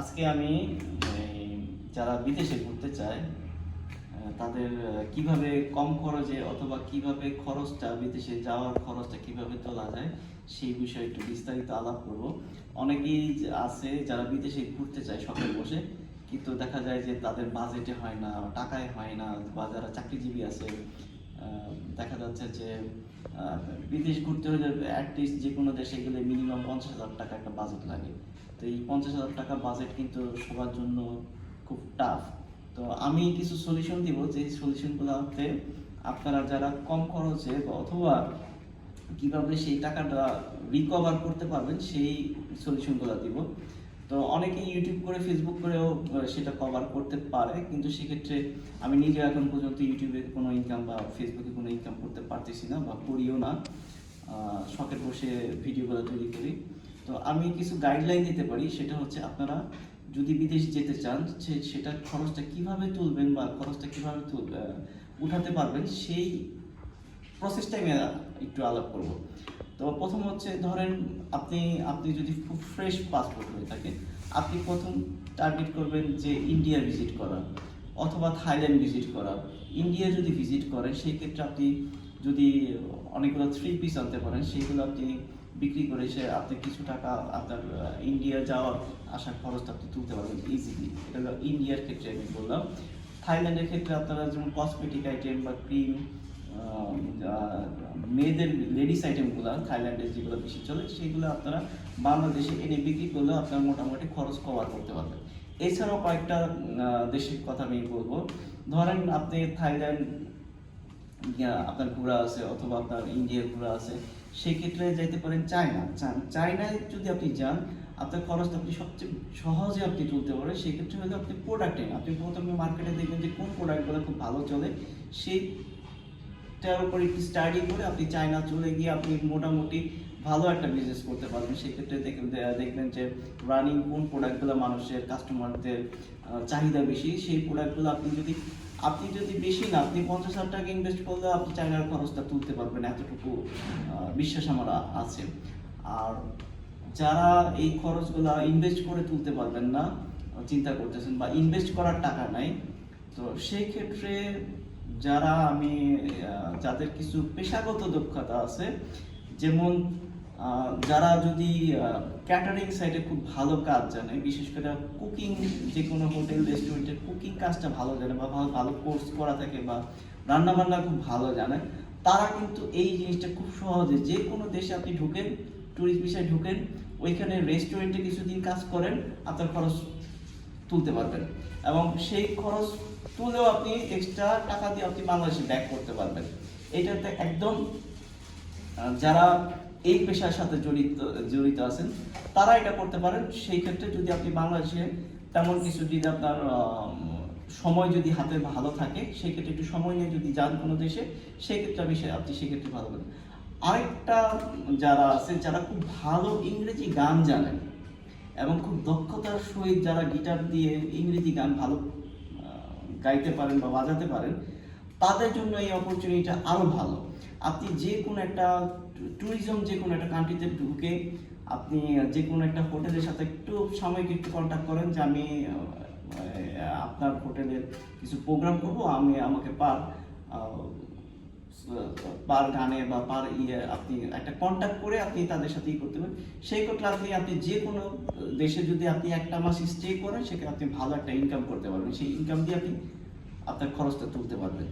আজকে আমি যারা বিদেশে ঘুরতে চায় তাদের কীভাবে কম খরচে অথবা কীভাবে খরচটা বিদেশে যাওয়ার খরচটা কীভাবে তোলা যায়, সেই বিষয়ে একটু বিস্তারিত আলাপ করব। অনেকেই আছে যারা বিদেশে ঘুরতে চায় শখে বসে, কিন্তু দেখা যায় যে তাদের বাজেটে হয় না, টাকায় হয় না, বা যারা চাকরিজীবী আছে দেখা যাচ্ছে যে বিদেশ ঘুরতে হলে অ্যাটলিস্ট যে কোনো দেশে গেলে মিনিমাম পঞ্চাশ হাজার টাকা একটা বাজেট লাগে। তো এই পঞ্চাশ হাজার টাকা বাজেট কিন্তু সবার জন্য খুব টাফ তো আমি কিছু সলিউশন দিব যে সলিউশনগুলোতে আপনারা যারা কম খরচে অথবা কীভাবে সেই টাকাটা রিকভার করতে পারবেন, সেই সলিউশনগুলো দিব। তো অনেকে ইউটিউব করে ফেসবুক করেও সেটা কভার করতে পারে, কিন্তু সেক্ষেত্রে আমি নিজে এখন পর্যন্ত ইউটিউবে কোনো ইনকাম বা ফেসবুকে কোনো ইনকাম করতে পারতেছি না বা করিও না। শখের বসে ভিডিওগুলো তৈরি করি। তো আমি কিছু গাইডলাইন দিতে পারি, সেটা হচ্ছে আপনারা যদি বিদেশ যেতে চান, সে- সেটা খরচটা কীভাবে তুলবেন বা খরচটা কীভাবে উঠাতে পারবেন, সেই প্রসেসটাই আমি একটু আলাপ করব। তো প্রথম হচ্ছে ধরেন আপনি আপনি যদি খুব ফ্রেশ পাসপোর্ট হয়ে থাকে আপনি প্রথম টার্গেট করবেন যে ইন্ডিয়া ভিজিট করা অথবা থাইল্যান্ড ভিজিট করা। ইন্ডিয়া যদি ভিজিট করেন, সেই ক্ষেত্রে আপনি যদি অনেকগুলো থ্রি পিস আনতে পারেন সেইগুলো আপনি বিক্রি করে সে আপনি কিছু টাকা আপনার ইন্ডিয়া যাওয়ার আসার খরচটা আপনি তুলতে পারবেন ইজিলি এটা হলো ইন্ডিয়ার ক্ষেত্রে আমি বললাম। থাইল্যান্ডের ক্ষেত্রে আপনারা যেমন কসমেটিক আইটেম বা ক্রিম মেয়েদের লেডিস আইটেমগুলো থাইল্যান্ডে যেগুলো বেশি চলে সেগুলো আপনারা বাংলাদেশে এনে বিক্রি করলে আপনার মোটামুটি খরচ কভার করতে পারবেন। এছাড়াও কয়েকটা দেশের কথা আমি বলব। ধরেন আপনি থাইল্যান্ড আপনার ঘোরা আছে অথবা আপনার ইন্ডিয়ার ঘোরা আছে। সেই ক্ষেত্রে যাইতে পারেন চায়না। চান- চায়নায় যদি আপনি যান, আপনার খরচটা আপনি সবচেয়ে সহজে আপনি তুলতে পারেন সেই ক্ষেত্রে হলে আপনি প্রোডাক্টে আপনি প্রথমে মার্কেটে দেখবেন যে কোন প্রোডাক্টগুলো খুব ভালো চলে। সেইটার উপর একটু স্টাডি করে আপনি চায়না চলে গিয়ে আপনি মোটামুটি ভালো একটা বিজনেস করতে পারবেন। সেক্ষেত্রে দেখবেন যে রানিং কোন প্রোডাক্টগুলো মানুষের কাস্টমারদের চাহিদা বেশি, সেই প্রোডাক্টগুলো আপনি যদি আপনি যদি বেশি না, আপনি পঞ্চাশ হাজার টাকা ইনভেস্ট করলে আপনি চায়নার খরচটা তুলতে পারবেন এতটুকু বিশ্বাস আমার আছে। আর যারা এই খরচগুলো ইনভেস্ট করে তুলতে পারবেন না, চিন্তা করতেছেন বা ইনভেস্ট করার টাকা নাই, তো সেই ক্ষেত্রে যারা আমি যাদের কিছু পেশাগত দক্ষতা আছে, যেমন যারা যদি ক্যাটারিং সাইডে খুব ভালো কাজ জানে, বিশেষ করে কুকিং যে কোনো হোটেল রেস্টুরেন্টের কুকিং কাজটা ভালো জানে বা ভালো ভালো কোর্স করা থাকে বা রান্না বান্না খুব ভালো জানে, তারা কিন্তু এই জিনিসটা খুব সহজে যে কোনো দেশে আপনি ঢুকেন ট্যুরিস্ট বিষয়ে ঢুকেন, ওইখানে রেস্টুরেন্টে কিছুদিন কাজ করেন আপনার খরচ তুলতে পারবেন। এবং সেই খরচ তুলেও আপনি এক্সট্রা টাকা দিয়ে আপনি বাংলাদেশে ব্যাক করতে পারবেন। এটাতে একদম যারা এই পেশার সাথে জড়িত জড়িত আছেন, তারা এটা করতে পারেন। সেই ক্ষেত্রে যদি আপনি বাংলাদেশে তেমন কিছু যদি আপনার সময় যদি হাতে ভালো থাকে, সেই ক্ষেত্রে একটু সময় নিয়ে যদি যান কোনো দেশে, সেই ক্ষেত্রে আমি আপনি সেক্ষেত্রে ভালো করেন আরেকটা যারা আছে যারা খুব ভালো ইংরেজি গান জানেন এবং খুব দক্ষতার সহিত যারা গিটার দিয়ে ইংরেজি গান ভালো গাইতে পারেন বা বাজাতে পারেন, তাদের জন্য এই অপরচুনিটিটা আরও ভালো। আপনি যে কোনো একটা ট্যুরিজম যে কোনো একটা কান্ট্রিতে ঢুকে আপনি যে কোনো একটা হোটেলের সাথে একটু সাময়িক একটু কন্ট্যাক্ট করেন যে আমি আপনার হোটেলের কিছু প্রোগ্রাম করব, আমি আমাকে পার পার গানে বা পার ইয়ে আপনি একটা কন্ট্যাক্ট করে আপনি তাদের সাথে ই করতে পারেন। সেই ক্ষেত্রে আপনি আপনি যে কোনো দেশে যদি আপনি একটা মাস স্টে করেন সেখানে আপনি ভালো একটা ইনকাম করতে পারবেন। সেই ইনকাম দিয়ে আপনি আপনার খরচটা তুলতে পারবেন।